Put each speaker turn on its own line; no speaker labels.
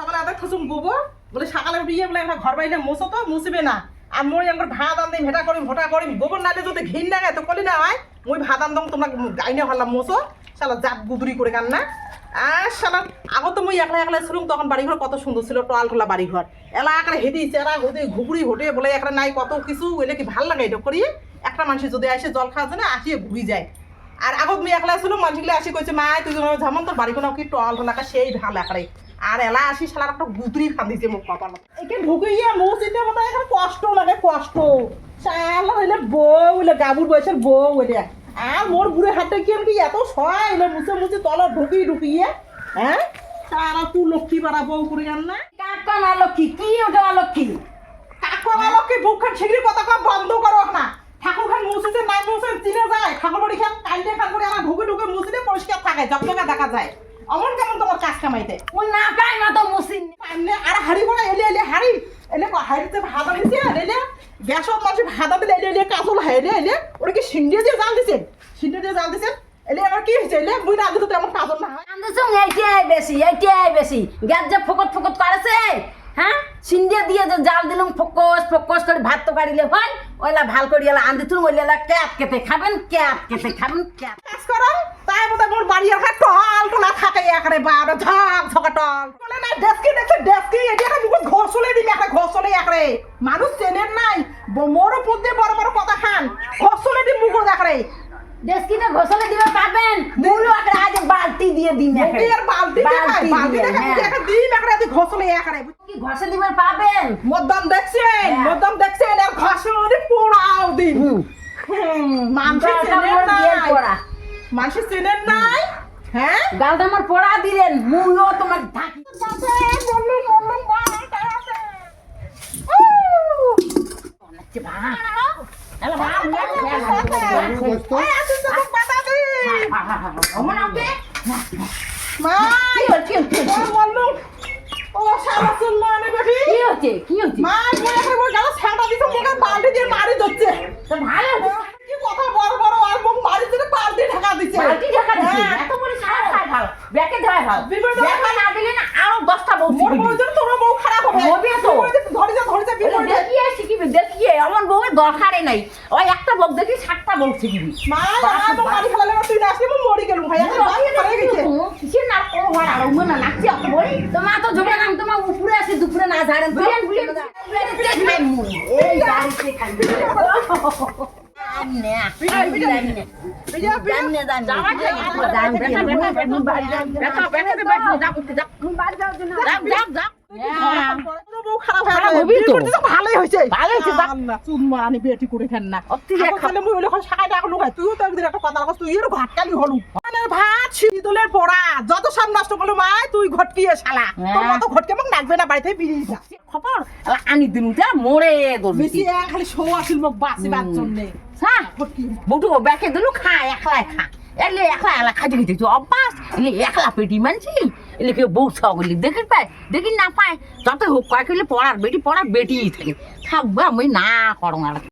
সকালে আদা খুসুম গোবর বলে সকালে উঠিয়ে বলে একটা ঘর বাইরে মোছো তো মুছিবে না। আর মই আমার ভাত আনতে ভেটা করিম ভোটা করিম গোবর নালে যদি ঘিন না তো কলি না হয় মই ভাত আনতাম তোমরা গাইনে ভাবলাম মোছো শালা জাত গুদুরি করে কান না আর শালা, আগত মই একলা একলা ছিলাম তখন বাড়িঘর কত সুন্দর ছিল টোলা বাড়িঘর এলা একটা হেঁটে চেরা ঘুরে ঘুগুড়ি ঘটে, বলে একটা নাই, কত কিছু, এলে কি ভালো লাগে এটা করি একটা মানুষ যদি আসে, জল খাওয়া যায় না, আসিয়ে ঘুরি যায়। আর আগত আমি একলা ছিল মানুষগুলো আসি কইছে মা তুই যেমন তোর বাড়ি কি টল টলাকা সেই ভালো একারে আর এলা আসি শালার একটা গুদরি ফান্দিছে মোক কপাল একে ঢুকিয়ে মৌসিতে মতো এখন কষ্ট লাগে কষ্ট। শালা হইলে বউ হইলে গাবুর বয়সের বউ এটা আর মোর বুড়ে হাতে কি আমি এত সয় এলে মুছে মুছে তল ঢুকি ঢুকিয়ে হ্যাঁ সারা তুই লক্ষ্মী পাড়া বউ করে গান না।
কাকা না লক্ষ্মী কি ওটা অলক্ষী
কাকর আলোকে বুক খান ছিগড়ি কথা কম বন্ধ করো না। ঠাকুর খান মুছিতে নাই মুছে চিনে যায়। ঠাকুর বাড়ি খান কাইন্ডে খান করে আমার ঢুকে ঢুকে মুছিতে পরিষ্কার থাকে জগজগা দেখা যায়। অমন কেমন কামাইতে।
ওই না কাই না তো মুসিন
সামনে আর হাড়ি করে এলে এলে হাড়ি এলে হাড়িতে ভাদা দিছে আর এলে গ্যাসত মানুষ ভাদা দিলে এলে এলে কাজল হাইলে এলে ওরা কি সিন্ডিয়ে দিয়ে জাল দিছে? সিন্ডিয়ে দিয়ে জাল দিছে। এলে আবার কি হয়েছে এলে মুই না দিতে তেমন কাজল না
আন্দুসুং এইটাই বেশি এইটাই বেশি গ্যাস যে ফকট ফকট করেছে হ্যাঁ সিন্ডিয়া দিয়ে যে জাল দিলুম ফকস ফকস করে ভাত তো কাড়িলে হয় ওইলা ভালো করি এলা আন্দি তুন ওইলা ক্যাপ কেটে খাবেন ক্যাপ কেটে খাবেন ক্যাপ
কাজ করো তাই বোধ মোর বাড়ি আর টল টলা থাকে একারে বাবা ঝাক ঝকা টল। বলে না ডেস্কি দেখছে ডেস্কি এটি একটা মুখ ঘষলে দিবি একটা ঘষলে একারে মানুষ চেনেন নাই মোর উপর দিয়ে বড় বড় কথা খান ঘষলে দি মুখ একারে
ঘষলে দিবে পাবেন মুলো আজ বালতি দিয়ে দিন
আর বালতি
দিয়ে,
দেখায়
হ্যাঁ।
দিন একারে দি ঘষলে একারে
কি ঘষে দিবে পাবেন।
মদ্দাম দেখছেন
হ্যাঁ।
দেখছেন আর ঘষলে পোড়াও দিন। চেনেন নাই মানুষ চেনেন নাই? হ্যাঁ?
গালটা আমার পড়া দিলেন মুলো তোমার ঢাকি কি হচ্ছে কি হচ্ছে? তো ভালো। বালতি ঢাকা দিচ্ছে এত বড় সারা খাই ভালো ধরে ব্যাকে না দিলে না আরও দশটা বলছি হবে। তো। দেখিয়ে শিখিবি দেখিয়ে। আমার বউয়ের দরকারই নাই। ওই একটা বউ দেখি সাতটা বউ শিখিবি কিসের না কোনো ঘর আর উমে না নাচছি অত বলি তোমার তো জোরে নাম তোমার উপরে আসে দুপুরে না ঝাড়ে বিলেন বিলেন এই বাড়িতে খাইবি আমনে আমনে জানে জানে জামা খাই জান বেটা
ভালোই হয়েছে।
ভালোই হয়েছে, যা।
আনি বেটি করে খান না।
অতি যে
আগত
খা-
খালে মুই এখন শাখায় ডাকলু খাই তুইও তো একদিন একটা কথা রাখছ তুই এর ঘটকালি হলু মানে ভাত শীতলের পড়া যত সব নষ্ট করল মাই তুই ঘটকিয়ে শালা। তোর
হ্যাঁ।
মতো ঘটকে মোক ডাকবে না বাড়িতে বিড়ি যা
খবর? আনি দিনু তা মরে
বেশি খালি শো আসিল মোক বাঁচিবার। জন্যে।
বউটো খা এলে একলা একলা এলে একলা পেটি মানছি, এলে কেউ দেখি পায়, দেখি না পায় যত হোক, কয়েক পড়ার বেটি পড়ার বেটি থাকে। থাকবে আমি না করো আর।